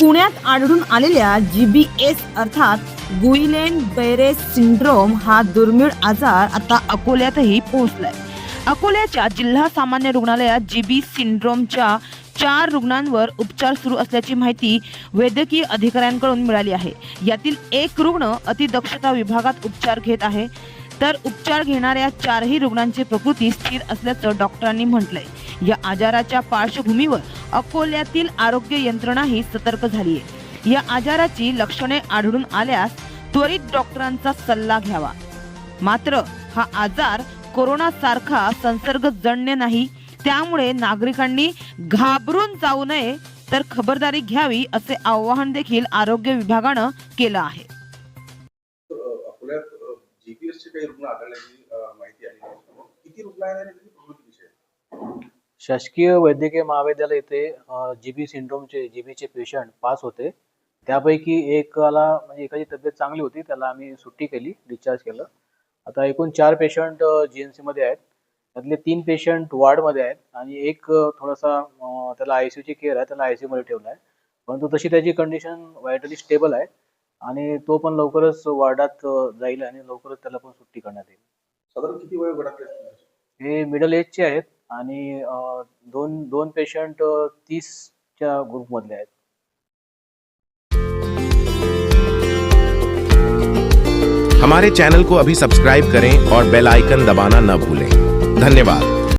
पुण्यात आढळून आलेल्या जी बी एस अर्थात गुईलेन बेरेस सिंड्रोम हा दुर्मिळ आजार आता अकोल्यातही पोहोचलाय. अकोल्याच्या जिल्हा सामान्य रुग्णालयात जी बी सिंड्रोमच्या चार रुग्णांवर उपचार सुरू असल्याची माहिती वैद्यकीय अधिकाऱ्यांकडून मिळाली आहे. यातील एक रुग्ण अतिदक्षता विभागात उपचार घेत आहे. तर उपचार घेणाऱ्या चारही रुग्णांची प्रकृती स्थिर असल्याचं डॉक्टरांनी म्हटलंय. या आजाराच्या पार्श्वभूमीवर अकोल्यातील आरोग्य यंत्रणाही सतर्क झाली आहे या आजाराची लक्षणे आढळून आल्यास त्वरित डॉक्टरांचा सल्ला घ्यावा. मात्र हा आजार कोरोना सारखा संसर्गजन्य नाही त्यामुळे नागरिकांनी घाबरून जाऊ नये तर खबरदारी घ्यावी असे आवाहन देखील आरोग्य विभागानं केलं आहे. जीपीएसचे काही रुग्ण आढळल्याची माहिती आहे. किती रुग्ण आहेत शासकीय वैद्यकीय महाविद्यालय येथे जी बी सिंड्रोमचे जी बीचे पेशंट पास होते. त्यापैकी एकाला म्हणजे एकाची तब्येत चांगली होती त्याला आम्ही सुट्टी केली डिस्चार्ज केलं. आता एकूण चार पेशंट जी एन सीमध्ये आहेत. त्यातले तीन पेशंट वॉर्डमध्ये आहेत आणि एक थोडासा त्याला आय सी यूची केअर आहे त्याला आय सी यूमध्ये ठेवला आहे. परंतु तशी त्याची कंडिशन वाईटली स्टेबल आहे आणि तो पण लवकरच वॉर्डात जाईल आणि लवकरच त्याला पण सुट्टी करण्यात येईल. साधारण किती वय हे मिडल एजचे आहेत. आणि दोन दोन पेशंट तीसच्या ग्रुपमधले आहेत. हमारे चैनल को अभी सब्सक्राइब करें और बेल आइकन दबाना न भूलें। धन्यवाद।